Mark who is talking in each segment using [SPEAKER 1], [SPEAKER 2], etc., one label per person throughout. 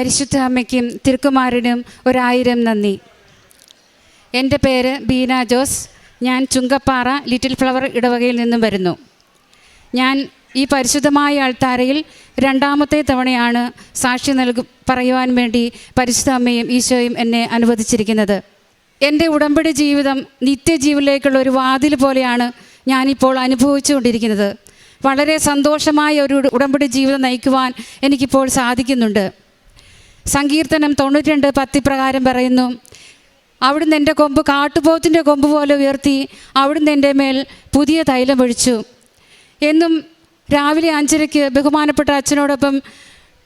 [SPEAKER 1] പരിശുദ്ധ അമ്മയ്ക്കും തിരുക്കുമാരനും ഒരായിരം നന്ദി. എന്റെ പേര് ബീന ജോസ്. ഞാൻ ചുങ്കപ്പാറ ലിറ്റിൽ ഫ്ലവർ ഇടവകയിൽ നിന്നും വരുന്നു. ഞാൻ ഈ പരിശുദ്ധമായ ആൾത്താരയിൽ രണ്ടാമത്തെ തവണയാണ് സാക്ഷി നൽകു പറയുവാൻ വേണ്ടി പരിശുദ്ധ അമ്മയും ഈശോയും എന്നെ അനുവദിച്ചിരിക്കുന്നത്. എന്റെ ഉടമ്പടി ജീവിതം നിത്യജീവനിലേക്കുള്ള ഒരു വാതിൽ പോലെയാണ് ഞാനിപ്പോൾ അനുഭവിച്ചുകൊണ്ടിരിക്കുന്നത്. വളരെ സന്തോഷമായ ഒരു ഉടമ്പടി ജീവിതം നയിക്കുവാൻ എനിക്കിപ്പോൾ സാധിക്കുന്നുണ്ട്. സങ്കീർത്തനം തൊണ്ണൂറ്റി രണ്ട് പത്തിപ്രകാരം പറയുന്നു അവിടുന്ന് എന്റെ കൊമ്പ് കാട്ടുപോത്തിന്റെ കൊമ്പ് പോലെ ഉയർത്തി അവിടുന്ന് എന്റെ മേൽ പുതിയ തൈലം ഒഴിച്ചു. എന്നും രാവിലെ അഞ്ചരയ്ക്ക് ബഹുമാനപ്പെട്ട അച്ഛനോടൊപ്പം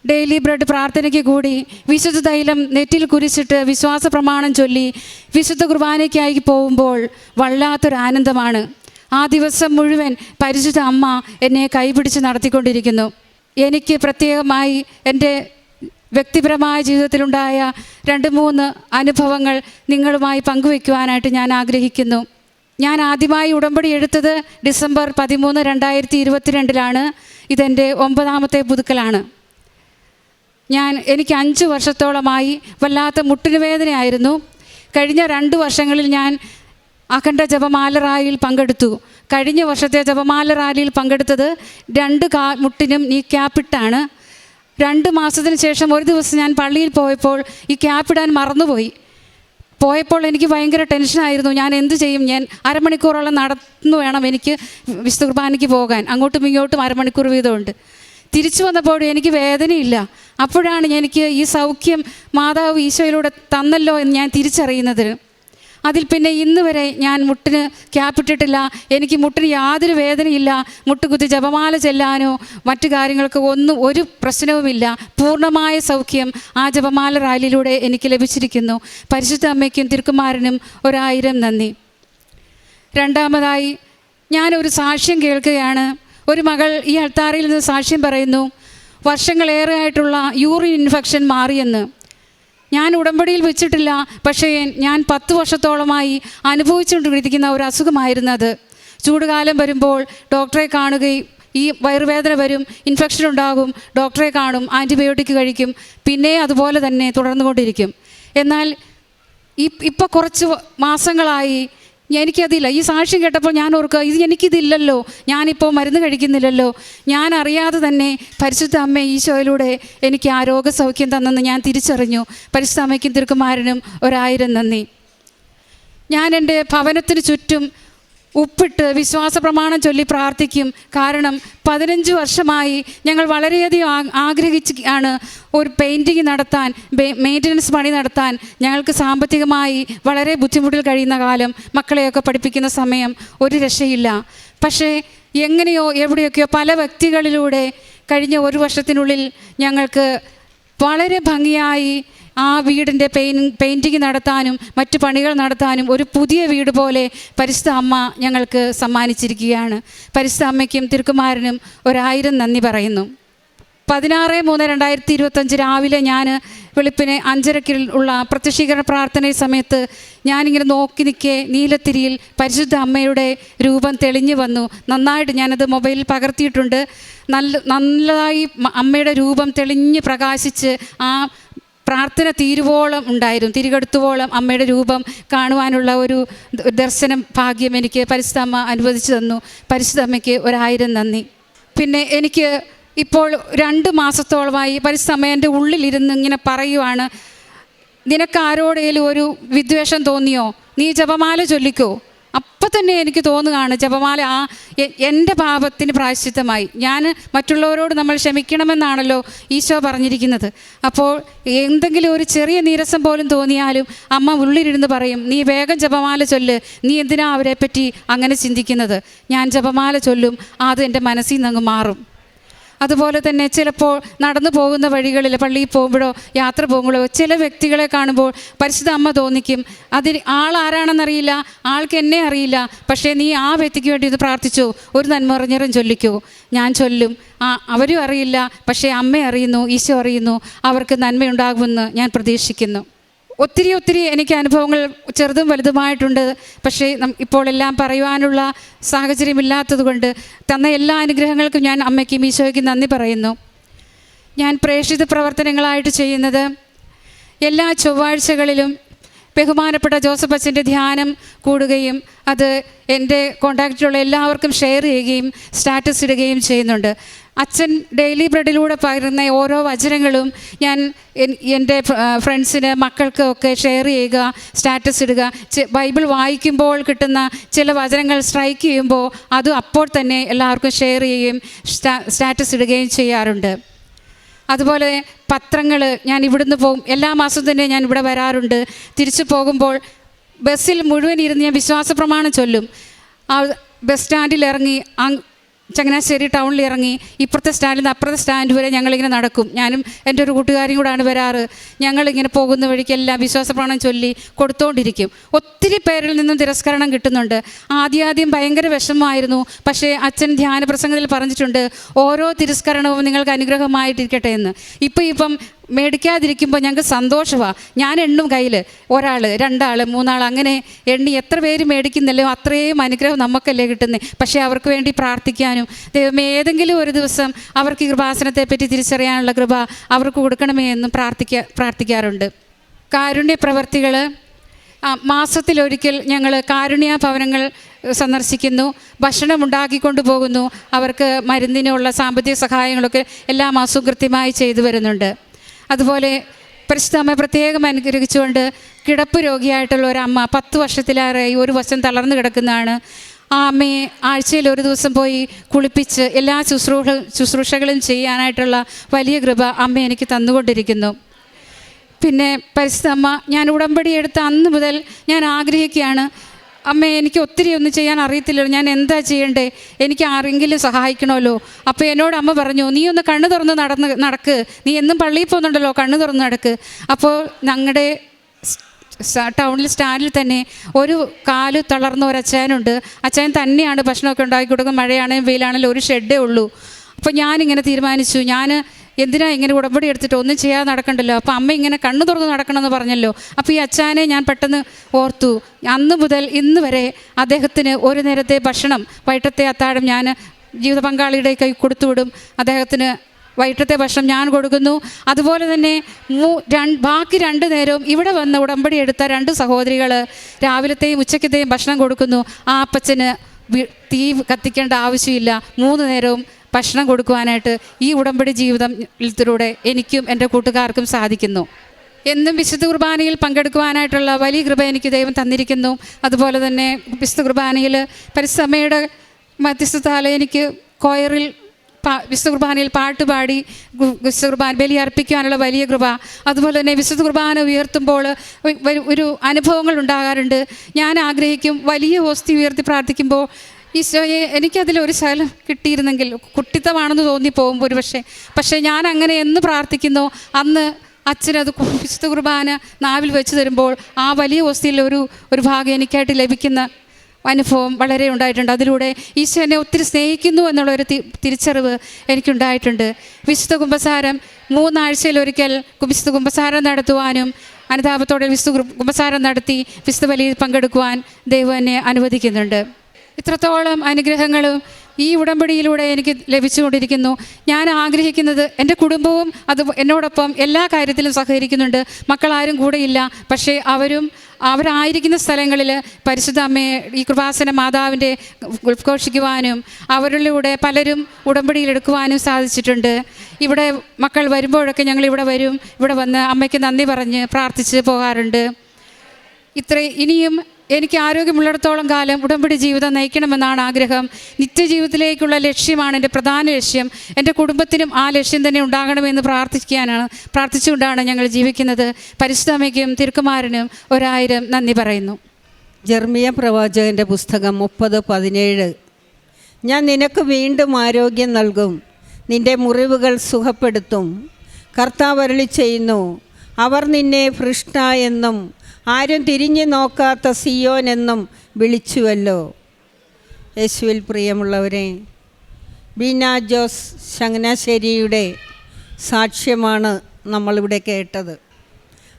[SPEAKER 1] ഡെയിലി ബ്രെഡ് പ്രാർത്ഥനയ്ക്ക് കൂടി വിശുദ്ധ തൈലം നെറ്റിൽ കുരിച്ചിട്ട് വിശ്വാസ പ്രമാണം ചൊല്ലി വിശുദ്ധ കുർബാനയ്ക്കായി പോകുമ്പോൾ വല്ലാത്തൊരു ആനന്ദമാണ്. ആ ദിവസം മുഴുവൻ പരിശുദ്ധ അമ്മ എന്നെ കൈപിടിച്ച് നടത്തിക്കൊണ്ടിരിക്കുന്നു. എനിക്ക് പ്രത്യേകമായി എന്റെ വ്യക്തിപരമായ ജീവിതത്തിലുണ്ടായ രണ്ട് മൂന്ന് അനുഭവങ്ങൾ നിങ്ങളുമായി പങ്കുവയ്ക്കുവാനായിട്ട് ഞാൻ ആഗ്രഹിക്കുന്നു. ഞാൻ ആദ്യമായി ഉടമ്പടി എടുത്തത് ഡിസംബർ പതിമൂന്ന് രണ്ടായിരത്തി ഇരുപത്തിരണ്ടിലാണ് ഇതെന്റെ ഒമ്പതാമത്തെ പുതുക്കലാണ്. ഞാൻ എനിക്ക് അഞ്ച് വർഷത്തോളമായി വല്ലാത്ത മുട്ടിന് വേദനയായിരുന്നു കഴിഞ്ഞ രണ്ട് വർഷങ്ങളിൽ ഞാൻ അഖണ്ഡ ജപമാല റാലിയിൽ പങ്കെടുത്തു. കഴിഞ്ഞ വർഷത്തെ ജപമാല റാലിയിൽ പങ്കെടുത്തത് രണ്ട് കാ മുട്ടിനും നീ ക്യാപ്പിട്ടാണ്. രണ്ട് മാസത്തിന് ശേഷം ഒരു ദിവസം ഞാൻ പള്ളിയിൽ പോയപ്പോൾ ഈ ക്യാപ്പിടാൻ മറന്നുപോയി. പോയപ്പോൾ എനിക്ക് ഭയങ്കര ടെൻഷനായിരുന്നു ഞാൻ എന്ത് ചെയ്യും? ഞാൻ അരമണിക്കൂറോളം നടന്നു വേണം എനിക്ക് വിശുദ്ധ കുർബാനയ്ക്ക് പോകാൻ. അങ്ങോട്ടും ഇങ്ങോട്ടും അരമണിക്കൂർ വീതമുണ്ട്. തിരിച്ചു വന്നപ്പോൾ എനിക്ക് വേദനയില്ല. അപ്പോഴാണ് എനിക്ക് ഈ സൗഖ്യം മാതാവ് ഈശോയിലൂടെ തന്നല്ലോ എന്ന് ഞാൻ തിരിച്ചറിയുന്നത് അതിൽ പിന്നെ ഇന്ന് വരെ ഞാൻ മുട്ടിന് ക്യാപ്പിട്ടിട്ടില്ല എനിക്ക് മുട്ടിന് യാതൊരു വേദനയില്ല. മുട്ട് കുത്തി ജപമാല ചെല്ലാനോ മറ്റു കാര്യങ്ങൾക്ക് ഒന്നും ഒരു പ്രശ്നവുമില്ല. പൂർണമായ സൗഖ്യം ആ ജപമാല റാലിയിലൂടെ എനിക്ക് ലഭിച്ചിരിക്കുന്നു. പരിശുദ്ധ അമ്മയ്ക്കും തിരുക്കുമാരനും ഒരായിരം നന്ദി. രണ്ടാമതായി ഞാനൊരു സാക്ഷ്യം കേൾക്കുകയാണ്. ഒരു മകൾ ഈ അൾത്താറയിൽ നിന്ന് സാക്ഷ്യം പറയുന്നു. വർഷങ്ങളേറെ ആയിട്ടുള്ള യൂറിൻ ഇൻഫെക്ഷൻ മാറിയെന്ന്. ഞാൻ ഉടമ്പടിയിൽ വെച്ചിട്ടില്ല പക്ഷേ ഞാൻ പത്ത് വർഷത്തോളമായി അനുഭവിച്ചുകൊണ്ടിരിക്കുന്ന ഒരു അസുഖമായിരുന്നത്. ചൂടുകാലം വരുമ്പോൾ ഡോക്ടറെ കാണുകയും ഈ വയറുവേദന വരും ഇൻഫെക്ഷൻ ഉണ്ടാകും ഡോക്ടറെ കാണും ആന്റിബയോട്ടിക് കഴിക്കും പിന്നെ അതുപോലെ തന്നെ തുടർന്നുകൊണ്ടിരിക്കും. എന്നാൽ ഈ ഇപ്പോൾ കുറച്ച് മാസങ്ങളായി എനിക്കതില്ല ഈ സാക്ഷ്യം കേട്ടപ്പോൾ ഞാൻ ഓർക്കുക ഇത് എനിക്കിതില്ലല്ലോ. ഞാനിപ്പോൾ മരുന്ന് കഴിക്കുന്നില്ലല്ലോ. ഞാൻ അറിയാതെ തന്നെ പരിശുദ്ധ അമ്മ ഈശോയിലൂടെ എനിക്ക് ആ രോഗസൗഖ്യം തന്നെന്ന് ഞാൻ തിരിച്ചറിഞ്ഞു. പരിശുദ്ധ അമ്മയ്ക്കും തിരുക്കുമാരനും ഒരായിരം നന്ദി. ഞാൻ എന്റെ ഭവനത്തിന് ചുറ്റും ഉപ്പിട്ട് വിശ്വാസ പ്രമാണം ചൊല്ലി പ്രാർത്ഥിക്കും. കാരണം പതിനഞ്ച് വർഷമായി ഞങ്ങൾ വളരെയധികം ആഗ്രഹിച്ച് ആണ് ഒരു പെയിന്റിങ് നടത്താൻ മെയിന്റനൻസ് പണി നടത്താൻ. ഞങ്ങൾക്ക് സാമ്പത്തികമായി വളരെ ബുദ്ധിമുട്ടിൽ കഴിയുന്ന കാലം മക്കളെയൊക്കെ പഠിപ്പിക്കുന്ന സമയം ഒരു രക്ഷയില്ല. പക്ഷേ എങ്ങനെയോ എവിടെയൊക്കെയോ പല വ്യക്തികളിലൂടെ കഴിഞ്ഞ ഒരു വർഷത്തിനുള്ളിൽ ഞങ്ങൾക്ക് വളരെ ഭംഗിയായി ആ വീടിന്റെ പെയിൻ പെയിന്റിങ് നടത്താനും മറ്റു പണികൾ നടത്താനും ഒരു പുതിയ വീട് പോലെ പരിശുദ്ധ അമ്മ ഞങ്ങൾക്ക് സമ്മാനിച്ചിരിക്കുകയാണ്. പരിശുദ്ധ അമ്മയ്ക്കും തിരുക്കുമാരനും ഒരായിരം നന്ദി പറയുന്നു. പതിനാറ് മൂന്ന് രണ്ടായിരത്തി ഇരുപത്തഞ്ച് രാവിലെ ഞാൻ വെളുപ്പിന് അഞ്ചരക്കിൽ ഉള്ള പ്രത്യക്ഷീകരണ പ്രാർത്ഥന സമയത്ത് ഞാനിങ്ങനെ നോക്കി നിൽക്കെ നീലത്തിരിയിൽ പരിശുദ്ധ അമ്മയുടെ രൂപം തെളിഞ്ഞു വന്നു. നന്നായിട്ട് ഞാനത് മൊബൈലിൽ പകർത്തിയിട്ടുണ്ട്. നല്ല നല്ലതായി അമ്മയുടെ രൂപം തെളിഞ്ഞ് പ്രകാശിച്ച് ആ പ്രാർത്ഥന തീരുവോളം ഉണ്ടായിരുന്നു. തിരികെടുത്തുവോളം അമ്മയുടെ രൂപം കാണുവാനുള്ള ഒരു ദർശനം ഭാഗ്യം എനിക്ക് പരിശുദ്ധ അമ്മ അനുവദിച്ചു തന്നു. പരിശുദ്ധ അമ്മയ്ക്ക് ഒരായിരം നന്ദി. പിന്നെ എനിക്ക് ഇപ്പോൾ രണ്ട് മാസത്തോളമായി പരിസമയം എന്റെ ഉള്ളിലിരുന്ന് ഇങ്ങനെ പറയുവാണ്. നിനക്ക് ഒരു വിദ്വേഷം തോന്നിയോ? നീ ജപമാല ചൊല്ലിക്കോ? അപ്പം തന്നെ എനിക്ക് തോന്നുകയാണ് ജപമാല ആ എന്റെ പാപത്തിന് പ്രായശ്ചിത്തമായി. ഞാൻ മറ്റുള്ളവരോട് നമ്മൾ ക്ഷമിക്കണമെന്നാണല്ലോ ഈശോ പറഞ്ഞിരിക്കുന്നത്. അപ്പോൾ എന്തെങ്കിലും ഒരു ചെറിയ നീരസം പോലും തോന്നിയാലും അമ്മ ഉള്ളിലിരുന്ന് പറയും നീ വേഗം ജപമാല ചൊല്ല്. നീ എന്തിനാ അവരെപ്പറ്റി പറ്റി അങ്ങനെ ചിന്തിക്കുന്നത്? ഞാൻ ജപമാല ചൊല്ലും അത് എന്റെ മനസ്സിൽ നിന്ന് മാറും. അതുപോലെ തന്നെ ചിലപ്പോൾ നടന്നു പോകുന്ന വഴികളിൽ പള്ളിയിൽ പോകുമ്പോഴോ യാത്ര പോകുമ്പോഴോ ചില വ്യക്തികളെ കാണുമ്പോൾ പരിശുദ്ധ അമ്മ തോന്നിക്കും അതിന് ആൾ ആരാണെന്നറിയില്ല ആൾക്ക് എന്നെ അറിയില്ല പക്ഷേ നീ ആ വ്യക്തിക്ക് വേണ്ടി ഇത് പ്രാർത്ഥിച്ചു ഒരു നന്മ അറിഞ്ഞറും ചൊല്ലിക്കോ. ഞാൻ ചൊല്ലും ആ അവരും അറിയില്ല പക്ഷേ അമ്മ അറിയുന്നു ഈശോ അറിയുന്നു അവർക്ക് നന്മയുണ്ടാകുമെന്ന് ഞാൻ പ്രതീക്ഷിക്കുന്നു. ഒത്തിരി ഒത്തിരി എനിക്ക് അനുഭവങ്ങൾ ചെറുതും വലുതുമായിട്ടുണ്ട്. പക്ഷേ ഇപ്പോൾ എല്ലാം പറയുവാനുള്ള സാഹചര്യമില്ലാത്തത് കൊണ്ട് തന്ന എല്ലാ അനുഗ്രഹങ്ങൾക്കും ഞാൻ അമ്മയ്ക്കും ഈശോയ്ക്കും നന്ദി പറയുന്നു. ഞാൻ പ്രേക്ഷിത പ്രവർത്തനങ്ങളായിട്ട് ചെയ്യുന്നത് എല്ലാ ചൊവ്വാഴ്ചകളിലും ബഹുമാനപ്പെട്ട ജോസഫ് അച്ഛന്റെ ധ്യാനം കൂടുകയും അത് എന്റെ കോണ്ടാക്റ്റിലുള്ള എല്ലാവർക്കും ഷെയർ ചെയ്യുകയും സ്റ്റാറ്റസ് ഇടുകയും ചെയ്യുന്നുണ്ട്. അച്ഛൻ ഡെയിലി ബ്രെഡിലൂടെ പകരുന്ന ഓരോ വചനങ്ങളും ഞാൻ എൻ- എന്റെ ഫ്രണ്ട്സിന് മക്കൾക്ക് ഒക്കെ ഷെയർ ചെയ്യുക സ്റ്റാറ്റസ് ഇടുക. ബൈബിൾ വായിക്കുമ്പോൾ കിട്ടുന്ന ചില വചനങ്ങൾ സ്ട്രൈക്ക് ചെയ്യുമ്പോൾ അത് അപ്പോൾ തന്നെ എല്ലാവർക്കും ഷെയർ ചെയ്യുകയും സ്റ്റാറ്റസ് ഇടുകയും ചെയ്യാറുണ്ട്. അതുപോലെ പത്രങ്ങൾ ഞാൻ ഇവിടുന്ന് പോകും. എല്ലാ മാസവും തന്നെ ഞാൻ ഇവിടെ വരാറുണ്ട്. തിരിച്ചു പോകുമ്പോൾ ബസ്സിൽ മുഴുവൻ ഇരുന്ന് ഞാൻ വിശ്വാസ പ്രമാണം ചൊല്ലും. ആ ബസ് സ്റ്റാൻഡിൽ ഇറങ്ങി ചങ്ങനാശ്ശേരി ടൗണിൽ ഇറങ്ങി ഇപ്പുറത്തെ സ്റ്റാൻഡിൽ നിന്ന് അപ്പുറത്തെ സ്റ്റാൻഡ് വരെ ഞങ്ങളിങ്ങനെ നടക്കും. ഞാനും എന്റെ ഒരു കൂട്ടുകാരും കൂടാണ് വരാറ്. ഞങ്ങളിങ്ങനെ പോകുന്ന വഴിക്കെല്ലാം വിശ്വാസ പ്രമാണം ചൊല്ലി കൊടുത്തോണ്ടിരിക്കും. ഒത്തിരി പേരിൽ നിന്നും തിരസ്കരണം കിട്ടുന്നുണ്ട്. ആദ്യാദ്യം ഭയങ്കര വിഷമമായിരുന്നു. പക്ഷേ അച്ഛൻ ധ്യാന പ്രസംഗത്തിൽ പറഞ്ഞിട്ടുണ്ട് ഓരോ തിരസ്കരണവും നിങ്ങൾക്ക് അനുഗ്രഹമായിട്ടിരിക്കട്ടെ എന്ന്. ഇപ്പം ഇപ്പം മേടിക്കാതിരിക്കുമ്പോൾ ഞങ്ങൾക്ക് സന്തോഷമാണ് ഞാൻ എണ്ണും കയ്യിൽ ഒരാൾ രണ്ടാൾ മൂന്നാൾ അങ്ങനെ എണ്ണി എത്ര പേര് മേടിക്കുന്നല്ലോ അത്രയും അനുഗ്രഹം നമുക്കല്ലേ കിട്ടുന്നത് പക്ഷേ അവർക്ക് വേണ്ടി പ്രാർത്ഥിക്കാനും ദൈവമേ ഏതെങ്കിലും ഒരു ദിവസം അവർക്ക് ഈ കൃപാസനത്തെ പറ്റി തിരിച്ചറിയാനുള്ള കൃപ അവർക്ക് കൊടുക്കണമേ എന്നും പ്രാർത്ഥിക്ക പ്രാർത്ഥിക്കാറുണ്ട്. കാരുണ്യ പ്രവർത്തികൾ മാസത്തിലൊരിക്കൽ ഞങ്ങൾ കാരുണ്യ ഭവനങ്ങൾ സന്ദർശിക്കുന്നു. ഭക്ഷണം ഉണ്ടാക്കിക്കൊണ്ട് പോകുന്നു. അവർക്ക് മരുന്നിനുള്ള സാമ്പത്തിക സഹായങ്ങളൊക്കെ എല്ലാ മാസവും കൃത്യമായി ചെയ്തു വരുന്നുണ്ട്. അതുപോലെ പരിശുദ്ധമ്മ പ്രത്യേകം അനുഗ്രഹിച്ചുകൊണ്ട് കിടപ്പ് രോഗിയായിട്ടുള്ള ഒരമ്മ പത്ത് വർഷത്തിലേറെയായി ഒരു വശം തളർന്നു കിടക്കുന്നതാണ്. ആ അമ്മയെ ആഴ്ചയിൽ ഒരു ദിവസം പോയി കുളിപ്പിച്ച് എല്ലാ ശുശ്രൂഷ ശുശ്രൂഷകളും ചെയ്യാനായിട്ടുള്ള വലിയ കൃപ അമ്മ എനിക്ക് തന്നുകൊണ്ടിരിക്കുന്നു. പിന്നെ പരിസ്ഥമ്മ ഞാൻ ഉടമ്പടി എടുത്ത അന്ന് മുതൽ ഞാൻ ആഗ്രഹിക്കുകയാണ് അമ്മ എനിക്ക് ഒത്തിരി ഒന്നും ചെയ്യാൻ അറിയത്തില്ലല്ലോ. ഞാൻ എന്താ ചെയ്യണ്ടേ? എനിക്ക് ആരെങ്കിലും സഹായിക്കണമല്ലോ. അപ്പോൾ എന്നോട് അമ്മ പറഞ്ഞു നീ ഒന്ന് കണ്ണു തുറന്ന് നടന്ന് നടക്ക്. നീ എന്നും പള്ളിയിൽ പോകുന്നുണ്ടല്ലോ കണ്ണു തുറന്ന് നടക്ക്. അപ്പോൾ ഞങ്ങളുടെ ടൗണിൽ സ്റ്റാൻഡിൽ തന്നെ ഒരു കാൽ തളർന്ന ഒരു അച്ചായനുണ്ട് അച്ചായൻ തന്നെയാണ് ഭക്ഷണമൊക്കെ ഉണ്ടാക്കി കൊടുക്കുന്നത്. മഴയാണെങ്കിലും വെയിലാണെങ്കിലും ഒരു ഷെഡേ ഉള്ളൂ. അപ്പോൾ ഞാനിങ്ങനെ തീരുമാനിച്ചു. ഞാൻ എന്തിനാ ഇങ്ങനെ ഉടമ്പടി എടുത്തിട്ട് ഒന്നും ചെയ്യാതെ നടക്കണ്ടല്ലോ? അപ്പോൾ അമ്മ ഇങ്ങനെ കണ്ണു തുറന്ന് നടക്കണമെന്ന് പറഞ്ഞല്ലോ. അപ്പോൾ ഈ അച്ചാനെ ഞാൻ പെട്ടെന്ന് ഓർത്തു അന്ന് മുതൽ ഇന്ന് വരെ അദ്ദേഹത്തിന് ഒരു നേരത്തെ ഭക്ഷണം വൈകിട്ടത്തെ അത്താഴം ഞാൻ ജീവിത പങ്കാളിയുടെ കൈ കൊടുത്തുവിടും അദ്ദേഹത്തിന് വൈകിട്ടത്തെ ഭക്ഷണം ഞാൻ കൊടുക്കുന്നു. അതുപോലെ തന്നെ മൂ രണ്ട് ബാക്കി രണ്ട് നേരവും ഇവിടെ വന്ന് ഉടമ്പടി എടുത്ത രണ്ട് സഹോദരികൾ രാവിലത്തെയും ഉച്ചക്കത്തെയും ഭക്ഷണം കൊടുക്കുന്നു. ആ അപ്പച്ചന് തീ കത്തിക്കേണ്ട ആവശ്യമില്ല. മൂന്ന് നേരവും ഭക്ഷണം കൊടുക്കുവാനായിട്ട് ഈ ഉടമ്പടി ജീവിതത്തിലൂടെ എനിക്കും എന്റെ കൂട്ടുകാർക്കും സാധിക്കുന്നു. എന്നും വിശുദ്ധ കുർബാനയിൽ പങ്കെടുക്കുവാനായിട്ടുള്ള വലിയ കൃപ എനിക്ക് ദൈവം തന്നിരിക്കുന്നു. അതുപോലെ തന്നെ വിശുദ്ധ കുർബാനയിൽ പരിസമയുടെ മധ്യസ്ഥത്താൽ എനിക്ക് കോയറിൽ വിശുദ്ധ കുർബാനയിൽ പാട്ട് പാടി വിശുദ്ധ കുർബാന ബലി അർപ്പിക്കാനുള്ള വലിയ കൃപ. അതുപോലെ തന്നെ വിശുദ്ധ കുർബാന ഉയർത്തുമ്പോൾ ഒരു അനുഭവങ്ങൾ ഉണ്ടാകാറുണ്ട്. ഞാൻ ആഗ്രഹിക്കും വലിയ ഹോസ്തി ഉയർത്തി പ്രാർത്ഥിക്കുമ്പോൾ ഈശോയെ എനിക്കതിൽ ഒരു ശകലം കിട്ടിയിരുന്നെങ്കിൽ കുട്ടിത്തമാണെന്ന് തോന്നി പോകുമ്പോൾ ഒരു പക്ഷേ പക്ഷേ ഞാൻ അങ്ങനെ എന്ന് പ്രാർത്ഥിക്കുന്നു അന്ന് അച്ഛനത് വിശുദ്ധ കുർബാന നാവിൽ വെച്ച് തരുമ്പോൾ ആ വലിയ ഹോസ്തിയിൽ ഒരു ഒരു ഭാഗം എനിക്കായിട്ട് ലഭിക്കുന്ന അനുഭവം വളരെ ഉണ്ടായിട്ടുണ്ട്. അതിലൂടെ ഈശോ എന്നെ ഒത്തിരി സ്നേഹിക്കുന്നു എന്നുള്ളൊരു തിരിച്ചറിവ് എനിക്കുണ്ടായിട്ടുണ്ട്. വിശുദ്ധ കുംഭസാരം മൂന്നാഴ്ചയിൽ ഒരിക്കൽ വിശുദ്ധ കുംഭസാരം നടത്തുവാനും അനുതാപത്തോടെ വിശുദ്ധ കുംഭസാരം നടത്തി വിശുദ്ധ ബലിയിൽ പങ്കെടുക്കുവാൻ ദൈവം എന്നെ അനുവദിക്കുന്നുണ്ട്. ഇത്രത്തോളം അനുഗ്രഹങ്ങളും ഈ ഉടമ്പടിയിലൂടെ എനിക്ക് ലഭിച്ചുകൊണ്ടിരിക്കുന്നു. ഞാൻ ആഗ്രഹിക്കുന്നത് എന്റെ കുടുംബവും അത് എന്നോടൊപ്പം എല്ലാ കാര്യത്തിലും സഹകരിക്കുന്നുണ്ട്. മക്കളാരും കൂടെയില്ല. പക്ഷേ അവരും അവരായിരിക്കുന്ന സ്ഥലങ്ങളിൽ പരിശുദ്ധ അമ്മയെ ഈ കൃപാസന മാതാവിന്റെ ഉദ്ഘോഷിക്കുവാനും അവരിലൂടെ പലരും ഉടമ്പടിയിൽ എടുക്കുവാനും സാധിച്ചിട്ടുണ്ട്. ഇവിടെ മക്കൾ വരുമ്പോഴൊക്കെ ഞങ്ങൾ ഇവിടെ വരും. ഇവിടെ വന്ന് അമ്മയ്ക്ക് നന്ദി പറഞ്ഞ് പ്രാർത്ഥിച്ച് പോകാറുണ്ട്. ഇത്രയും ഇനിയും എനിക്ക് ആരോഗ്യമുള്ളിടത്തോളം കാലം ഉടമ്പടി ജീവിതം നയിക്കണമെന്നാണ് ആഗ്രഹം. നിത്യജീവിതത്തിലേക്കുള്ള ലക്ഷ്യമാണ് എന്റെ പ്രധാന ലക്ഷ്യം. എന്റെ കുടുംബത്തിനും ആ ലക്ഷ്യം തന്നെ ഉണ്ടാകണമെന്ന് പ്രാർത്ഥിക്കാനാണ് പ്രാർത്ഥിച്ചുകൊണ്ടാണ് ഞങ്ങൾ ജീവിക്കുന്നത്. പരിശുദ്ധമയ്ക്കും തിരുക്കുമാരനും ഒരായിരം നന്ദി പറയുന്നു.
[SPEAKER 2] ജർമിയ പ്രവാചകന്റെ പുസ്തകം മുപ്പത് പതിനേഴ്. ഞാൻ നിനക്ക് വീണ്ടും ആരോഗ്യം നൽകും. നിന്റെ മുറിവുകൾ സുഖപ്പെടുത്തും. കർത്താവരളി ചെയ്യുന്നു. അവർ നിന്നെ ഭൃഷ്ട എന്നും ആരും തിരിഞ്ഞു നോക്കാത്ത സിയോൻ എന്നും വിളിച്ചുവല്ലോ. യേശുവിൽ പ്രിയമുള്ളവരെ ബീന ജോസ് ചങ്ങനാശ്ശേരിയുടെ സാക്ഷ്യമാണ് നമ്മളിവിടെ കേട്ടത്.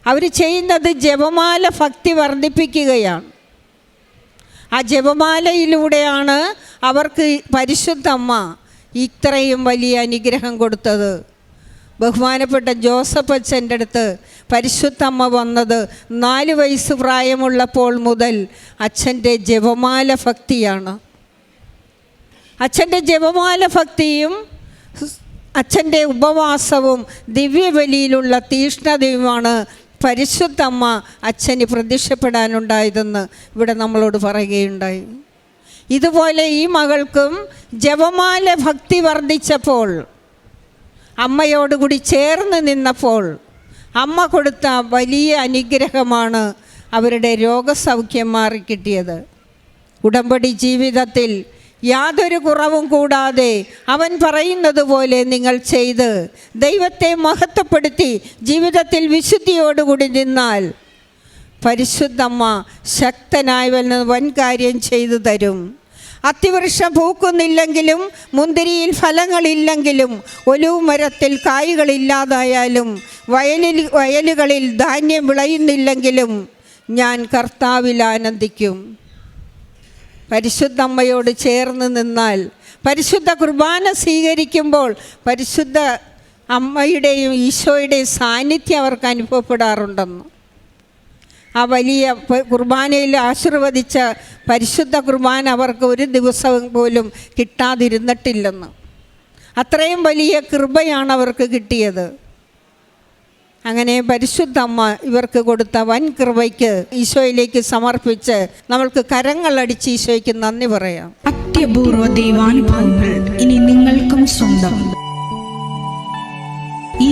[SPEAKER 2] അവർ ചെയ്യുന്നത് ജപമാല ഭക്തി വർദ്ധിപ്പിക്കുകയാണ്. ആ ജപമാലയിലൂടെയാണ് അവർക്ക് പരിശുദ്ധമ്മ ഇത്രയും വലിയ അനുഗ്രഹം കൊടുത്തത്. ബഹുമാനപ്പെട്ട ജോസഫ് അച്ഛന്റെ അടുത്ത് പരിശുദ്ധമ്മ വന്നത് നാല് വയസ്സ് പ്രായമുള്ളപ്പോൾ മുതൽ അച്ഛന്റെ ജപമാല ഭക്തിയാണ്. അച്ഛന്റെ ജപമാല ഭക്തിയും അച്ഛന്റെ ഉപവാസവും ദിവ്യബലിയിലുള്ള തീഷ്ണതയുമാണ് പരിശുദ്ധമ്മ അച്ഛന് പ്രത്യക്ഷപ്പെടാനുണ്ടായതെന്ന് ഇവിടെ നമ്മളോട് പറയുകയുണ്ടായി. ഇതുപോലെ ഈ മകൾക്കും ജപമാല ഭക്തി വർദ്ധിച്ചപ്പോൾ അമ്മയോടുകൂടി ചേർന്ന് നിന്നപ്പോൾ അമ്മ കൊടുത്ത വലിയ അനുഗ്രഹമാണ് അവരുടെ രോഗസൗഖ്യം മാറിക്കിട്ടിയത്. ഉടമ്പടി ജീവിതത്തിൽ യാതൊരു കുറവും കൂടാതെ അവൻ പറയുന്നത് പോലെ നിങ്ങൾ ചെയ്ത് ദൈവത്തെ മഹത്വപ്പെടുത്തി ജീവിതത്തിൽ വിശുദ്ധിയോടുകൂടി നിന്നാൽ പരിശുദ്ധമ്മ ശക്തനായവൻ വൻ കാര്യം ചെയ്തു തരും. അത്തിവൃക്ഷം പൂക്കുന്നില്ലെങ്കിലും മുന്തിരിയിൽ ഫലങ്ങളില്ലെങ്കിലും ഒലിവ് മരത്തിൽ കായ്കളില്ലാതായാലും വയലിൽ വയലുകളിൽ ധാന്യം വിളയുന്നില്ലെങ്കിലും ഞാൻ കർത്താവിൽ ആനന്ദിക്കും. പരിശുദ്ധമ്മയോട് ചേർന്ന് നിന്നാൽ പരിശുദ്ധ കുർബാന സ്വീകരിക്കുമ്പോൾ പരിശുദ്ധ അമ്മയുടെയും ഈശോയുടെയും സാന്നിധ്യം അവർക്ക് അനുഭവപ്പെടാറുണ്ടെന്ന്. ആ വലിയ കുർബാനയിൽ ആശീർവദിച്ച പരിശുദ്ധ കുർബാന അവർക്ക് ഒരു ദിവസം പോലും കിട്ടാതിരുന്നിട്ടില്ലെന്ന്. അത്രയും വലിയ കൃപയാണ് അവർക്ക് കിട്ടിയത്. അങ്ങനെ പരിശുദ്ധ അമ്മ ഇവർക്ക് കൊടുത്ത വൻ കൃപയ്ക്ക് ഈശോയിലേക്ക് സമർപ്പിച്ച് നമ്മൾക്ക് കരങ്ങളടിച്ച് ഈശോയ്ക്ക് നന്ദി പറയാം.
[SPEAKER 3] അത്യപൂർവ ദൈവാനുഭവങ്ങൾ ഇനി നിങ്ങൾക്കും സ്വന്തം. ഈ